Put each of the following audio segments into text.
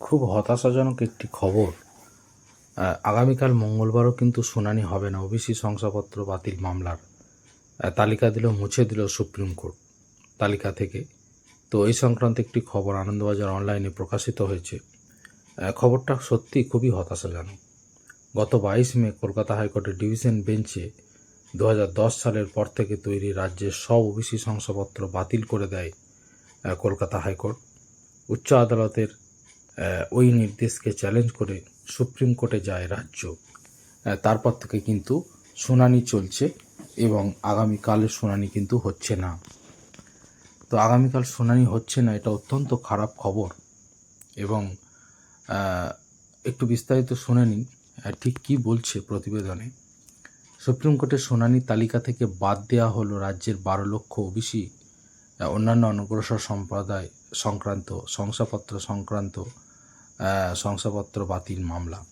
খুব হতাশাজনক একটি খবর। আগামীকাল মঙ্গলবারও কিন্তু শুনানি হবে না, ওবিসি শংসাপত্র বাতিল মামলার। তালিকা দিল মুছে দিল সুপ্রিম কোর্ট। তালিকা থেকে। তো এই সংক্রান্ত একটি খবর আনন্দবাজার অনলাইনে প্রকাশিত হয়েছে। খবরটা সত্যি খুবই হতাশাজনক। গত বাইশ মে কলকাতা হাইকোর্টের ডিভিশন বেঞ্চে দু হাজার দশ সালের পর থেকে তৈরি রাজ্যের সব ওবিসি শংসাপত্র বাতিল করে দেয় কলকাতা হাইকোর্ট। উচ্চ আদালতের ওই নির্দেশকে চ্যালেঞ্জ করে সুপ্রিম কোর্টে যায় রাজ্য। তারপর থেকে কিন্তু শুনানি চলছে এবং আগামীকালের শুনানি কিন্তু হচ্ছে না। তো আগামীকাল শুনানি হচ্ছে না, এটা অত্যন্ত খারাপ খবর এবং একটু বিস্তারিত শুনে নিন ঠিক কী বলছে প্রতিবেদনে। সুপ্রিম কোর্টের শুনানি তালিকা থেকে বাদ দেওয়া হলো রাজ্যের বারো লক্ষ ওবিসি অন্যান্য অনগ্রসর সম্প্রদায় সংক্রান্ত, শংসাপত্র সংক্রান্ত শংসাপত্র বাতিল মামলা।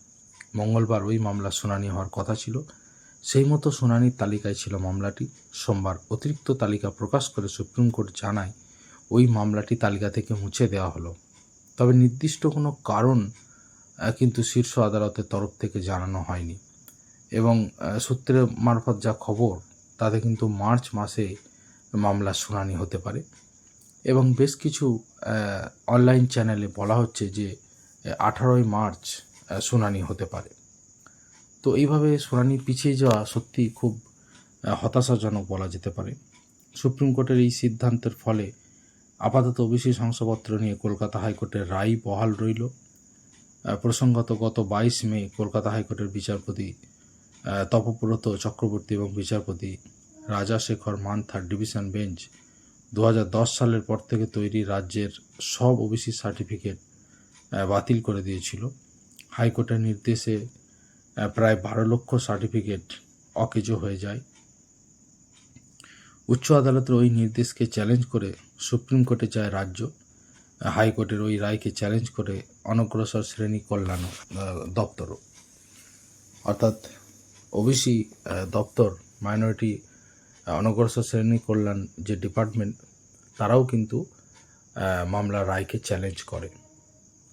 মঙ্গলবার ওই মামলা শুনানি হওয়ার কথা ছিল। সেই মতো শুনানির তালিকায় ছিল মামলাটি। সোমবার অতিরিক্ত তালিকা প্রকাশ করে সুপ্রিম কোর্ট জানায় ওই মামলাটি তালিকা থেকে মুছে দেওয়া হলো। তবে নির্দিষ্ট কোনো কারণ কিন্তু শীর্ষ আদালতের তরফ থেকে জানানো হয়নি। এবং আহ, সূত্রের মারফত যা খবর তাতে কিন্তু মার্চ মাসে মামলার শুনানি হতে পারে। এবং বেশ কিছু অনলাইন চ্যানেলে বলা হচ্ছে যে আঠারোই মার্চ শুনানি হতে পারে। তো এইভাবে শুনানি পিছিয়ে যাওয়া সত্যি খুব হতাশাজনক বলা যেতে পারে। সুপ্রিম কোর্টের এই সিদ্ধান্তের ফলে আপাতত ওবিসি শংসাপত্র নিয়ে কলকাতা হাইকোর্টের রায় বহাল রইল। প্রসঙ্গত গত বাইশ মে কলকাতা হাইকোর্টের বিচারপতি তপব্রত চক্রবর্তী এবং বিচারপতি রাজাশেখর মান্থার ডিভিশন বেঞ্চ দু হাজার দশ সালের পর থেকে তৈরি রাজ্যের সব ওবিসি সার্টিফিকেট বাতিল করে দিয়েছিল। হাইকোর্টের নির্দেশে প্রায় বারো লক্ষ সার্টিফিকেট অকেজ হয়ে যায়। উচ্চ আদালতের ওই নির্দেশকে চ্যালেঞ্জ করে সুপ্রিম কোর্টে যায় রাজ্য। হাইকোর্টের ওই রায়কে চ্যালেঞ্জ করে অনগ্রসর শ্রেণি কল্যাণ দপ্তরও। অর্থাৎ ওবিসি দপ্তর মাইনরিটি অনগ্রসর শ্রেণি কল্যাণ যে ডিপার্টমেন্ট তারাও কিন্তু আহ, মামলার রায়কে চ্যালেঞ্জ করে।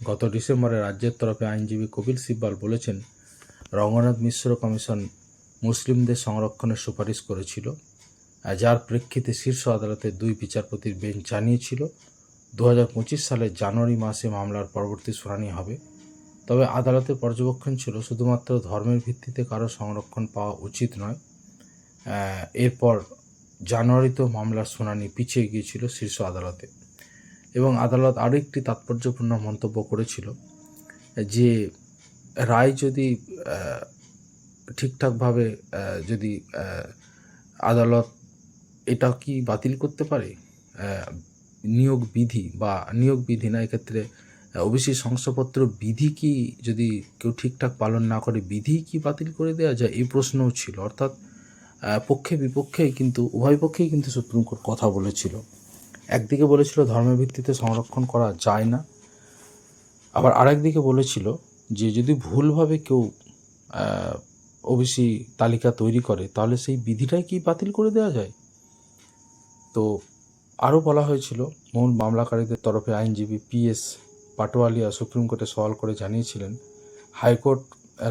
গত ডিসেম্বরে রাজ্যের তরফে আইনজীবী কপিল সিব্বাল বলেছেন, রঙ্গনাথ মিশ্র কমিশন মুসলিমদের সংরক্ষণের সুপারিশ করেছিল। যার প্রেক্ষিতে শীর্ষ আদালতের দুই বিচারপতির বেঞ্চ জানিয়েছিল দু হাজার পঁচিশ সালের জানুয়ারি মাসে মামলার পরবর্তী শুনানি হবে। তবে আদালতের পর্যবেক্ষণ ছিল, শুধুমাত্র ধর্মের ভিত্তিতে কারও সংরক্ষণ পাওয়া উচিত নয়। এরপর জানুয়ারিতেও মামলার শুনানি পিছিয়ে গিয়েছিল শীর্ষ আদালতে। এবং আদালত আরও একটি তাৎপর্যপূর্ণ মন্তব্য করেছিল যে রায় যদি ঠিকঠাকভাবে যদি আদালত এটা কি বাতিল করতে পারে? নিয়োগ বিধি বা নিয়োগ বিধি না, এক্ষেত্রে ওবিসি শংসাপত্র বিধি কি যদি কেউ ঠিকঠাক পালন না করে, বিধি কি বাতিল করে দেওয়া যায়? এই প্রশ্নও ছিল। অর্থাৎ পক্ষে বিপক্ষে কিন্তু, উভয় পক্ষেই কিন্তু সুপ্রিম কোর্ট কথা বলেছিল। একদিকে বলেছিল ধর্মের ভিত্তিতে সংরক্ষণ করা যায় না। আবার আরেকদিকে বলেছিল যে যদি ভুলভাবে কেউ ওবিসি তালিকা তৈরি করে, তাহলে সেই বিধিটাই কি বাতিল করে দেওয়া যায়? তো আরও বলা হয়েছিল, মূল মামলাকারীদের তরফে আইনজীবী পিএস পাটোয়ালিয়া সুপ্রিম কোর্টে সওয়াল করে জানিয়েছিলেন, হাইকোর্ট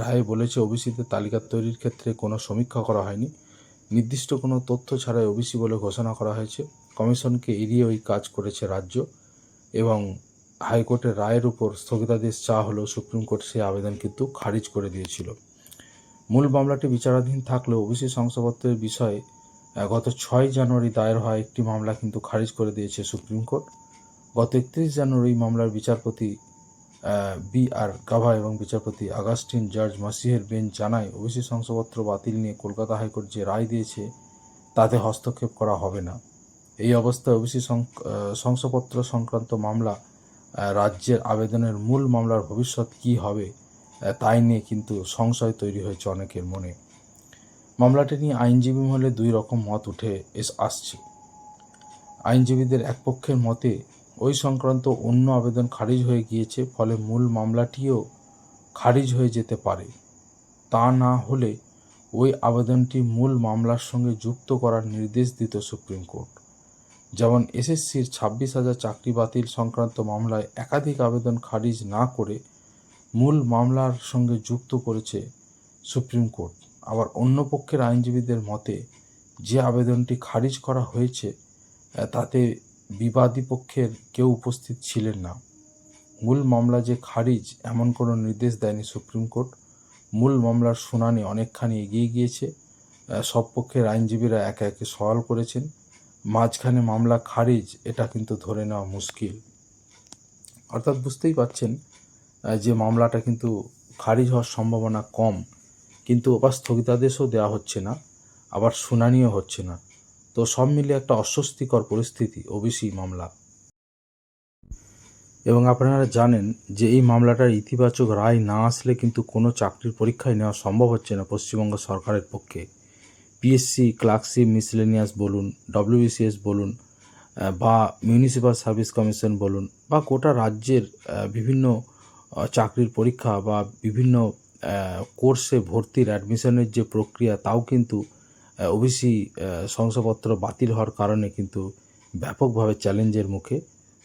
রায়ে বলেছে ওবিসিদের তালিকা তৈরির ক্ষেত্রে কোনো সমীক্ষা করা হয়নি। নির্দিষ্ট কোনো তথ্য ছাড়াই ওবিসি বলে ঘোষণা করা হয়েছে। কমিশনকে এড়িয়ে ওই কাজ করেছে রাজ্য এবং হাইকোর্টের রায়ের উপর স্থগিতাদেশ চাওয়া হলেও সুপ্রিম কোর্ট সেই আবেদন কিন্তু খারিজ করে দিয়েছিল। মূল মামলাটি বিচারাধীন থাকলেও ওবিসি শংসাপত্রের বিষয়ে গত ছয় জানুয়ারি দায়ের হওয়া একটি মামলা কিন্তু খারিজ করে দিয়েছে সুপ্রিম কোর্ট। গত একত্রিশ জানুয়ারি মামলার বিচারপতি বি আর গাভা এবং বিচারপতি আগাস্টিন জর্জ মাসিহের বেঞ্চ জানায়, ওবিসি শংসাপত্র বাতিল নিয়ে কলকাতা হাইকোর্ট যে রায় দিয়েছে, তাতে হস্তক্ষেপ করা হবে না। এই অবস্থায় ওবিসি শংসাপত্র সংক্রান্ত মামলা রাজ্যের আবেদনের মূল মামলার ভবিষ্যৎ কী হবে তাই নিয়ে কিন্তু সংশয় তৈরি হয়েছে অনেকের মনে। মামলাটি নিয়ে আইনজীবী মহলে দুই রকম মত উঠে এস, আসছে। আইনজীবীদের এক পক্ষের মতে, ওই সংক্রান্ত অন্য আবেদন খারিজ হয়ে গিয়েছে, ফলে মূল মামলাটিও খারিজ হয়ে যেতে পারে। তা না হলে ওই আবেদনটি মূল মামলার সঙ্গে যুক্ত করার নির্দেশ দিত সুপ্রিম কোর্ট। যেমন এসএসসির ছাব্বিশ হাজার চাকরি বাতিল সংক্রান্ত মামলায় একাধিক আবেদন খারিজ না করে মূল মামলার সঙ্গে যুক্ত করেছে সুপ্রিম কোর্ট। আবার অন্য পক্ষের আইনজীবীদের মতে, যে আবেদনটি খারিজ করা হয়েছে তাতে বিবাদী পক্ষের কেউ উপস্থিত ছিলেন না। মূল মামলা যে খারিজ, এমন কোনো নির্দেশ দেয়নি সুপ্রিম কোর্ট। মূল মামলার শুনানি অনেকখানি এগিয়ে গিয়েছে। সব পক্ষের আইনজীবীরা একে একে সওয়াল করেছেন। মাঝখানে মামলা খারিজ, এটা কিন্তু ধরে নেওয়া মুশকিল। অর্থাৎ বুঝতেই পারছেন যে মামলাটা কিন্তু খারিজ হওয়ার সম্ভাবনা কম। কিন্তু আবার স্থগিতাদেশও দেওয়া হচ্ছে না, আবার শুনানিও হচ্ছে না। তো সব মিলিয়ে একটা অস্বস্তিকর পরিস্থিতি, ওবিসি মামলা। এবং আপনারা জানেন যে এই মামলাটার ইতিবাচক রায় না আসলে কিন্তু কোনো চাকরির পরীক্ষায় নেওয়া সম্ভব হচ্ছে না পশ্চিমবঙ্গ সরকারের পক্ষে। পিএসসি ক্লার্কশিপ মিসলেনিয়াস বলুন ডব্লিউবিসিএস বলুন বা মিউনিসিপ্যাল সার্ভিস কমিশন বলুন, বা গোটা রাজ্যের বিভিন্ন চাকরির পরীক্ষা বা বিভিন্ন কোর্সে ভর্তির অ্যাডমিশনের যে প্রক্রিয়া, তাও কিন্তু ওবিসি শংসাপত্র বাতিল হওয়ার কারণে কিন্তু ব্যাপকভাবে চ্যালেঞ্জের মুখে।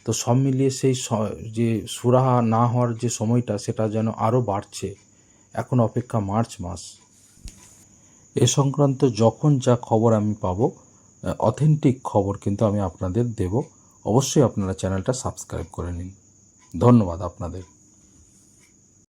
তো সব মিলিয়ে সেই যে সুরাহা না হওয়ার যে সময়টা, সেটা যেন আরও বাড়ছে। এখন অপেক্ষা মার্চ মাস। এ সংক্রান্ত যখন যা খবর আমি পাব অথেন্টিক খবর কিন্তু আমি আপনাদের দেব। অবশ্যই আপনারা চ্যানেলটা সাবস্ক্রাইব করে নিন। ধন্যবাদ আপনাদের।